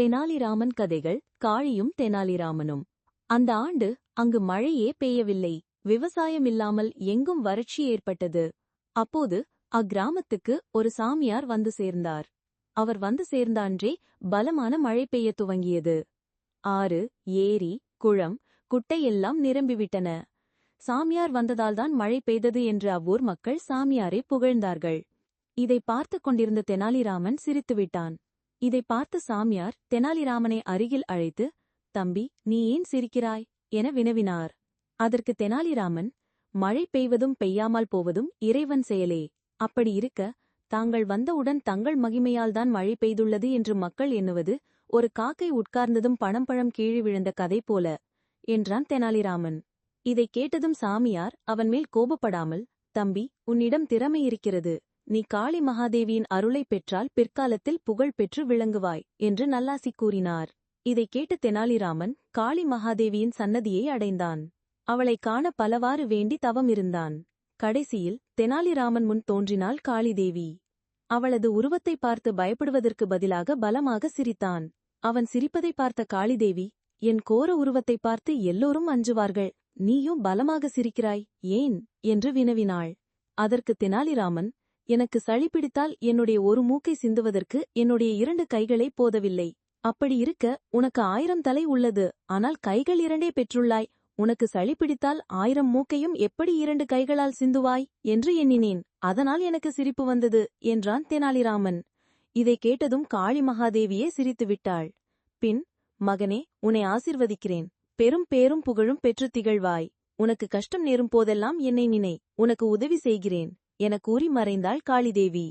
தெனாலிராமன் கதைகள் காளியும் தெனாலிராமனும். அந்த ஆண்டு அங்கு மழையே பெய்யவில்லை. விவசாயம் இல்லாமல் எங்கும் வறட்சி ஏற்பட்டது. அப்போது அக்கிராமத்துக்கு ஒரு சாமியார் வந்து சேர்ந்தார். அவர் வந்து சேர்ந்தான்றே பலமான மழை பெய்யத் துவங்கியது. ஆறு ஏரி குளம் குட்டையெல்லாம் நிரம்பிவிட்டன. சாமியார் வந்ததால்தான் மழை பெய்தது என்று அவ்வூர் மக்கள் சாமியாரை புகழ்ந்தார்கள். இதை பார்த்துக் கொண்டிருந்த தெனாலிராமன் சிரித்துவிட்டான். இதை பார்த்த சாமியார் தெனாலிராமனை அருகில் அழைத்து தம்பி நீ ஏன் சிரிக்கிறாய்? என வினவினார். அதற்கு தெனாலிராமன் மழை பெய்வதும் பெய்யாமல் போவதும் இறைவன் செயலே. அப்படி இருக்க தாங்கள் வந்தவுடன் தங்கள் மகிமையால்தான் மழை பெய்துள்ளது என்று மக்கள் எண்ணுவது ஒரு காக்கை உட்கார்ந்ததும் பணம் பழம் கீழே விழுந்த கதை போல என்றான் தெனாலிராமன். இதைக் கேட்டதும் சாமியார் அவன் மேல் கோபப்படாமல் தம்பி உன்னிடம் திறமை இருக்கிறது. நீ காளி மகாதேவியின் அருளைப் பெற்றால் பிற்காலத்தில் புகழ் பெற்று விளங்குவாய் என்று நல்லாசி கூறினார். இதைக் கேட்ட தெனாலிராமன் காளி மகாதேவியின் சன்னதியை அடைந்தான். அவளைக் காண பலவாறு வேண்டி தவம் இருந்தான். கடைசியில் தெனாலிராமன் முன் தோன்றினாள் காளிதேவி. அவளது உருவத்தை பார்த்து பயப்படுவதற்கு பதிலாக பலமாக சிரித்தான். அவன் சிரிப்பதை பார்த்த காளிதேவி என் கோர உருவத்தை பார்த்து எல்லோரும் அஞ்சுவார்கள். நீயும் பலமாக சிரிக்கிறாய் ஏன்? என்று வினவினாள். அதற்கு தெனாலிராமன் எனக்கு சளி பிடித்தால் என்னுடைய ஒரு மூக்கை சிந்துவதற்கு என்னுடைய இரண்டு கைகளே போதவில்லை. அப்படி இருக்க உனக்கு ஆயிரம் தலை உள்ளது ஆனால் கைகள் இரண்டே பெற்றுள்ளாய். உனக்கு சளி பிடித்தால் ஆயிரம் மூக்கையும் எப்படி இரண்டு கைகளால் சிந்துவாய்? என்று எண்ணினேன். அதனால் எனக்கு சிரிப்பு வந்தது என்றான் தெனாலிராமன். இதை கேட்டதும் காளி மகாதேவியே சிரித்துவிட்டாள் பின் மகனே உன்னை ஆசிர்வதிக்கிறேன். பெரும் பேரும் புகழும் பெற்று திகழ்வாய். உனக்கு கஷ்டம் நேரும் போதெல்லாம் என்னை நினை. உனக்கு உதவி செய்கிறேன். என கூறி மறைந்தாள் காளிதேவி.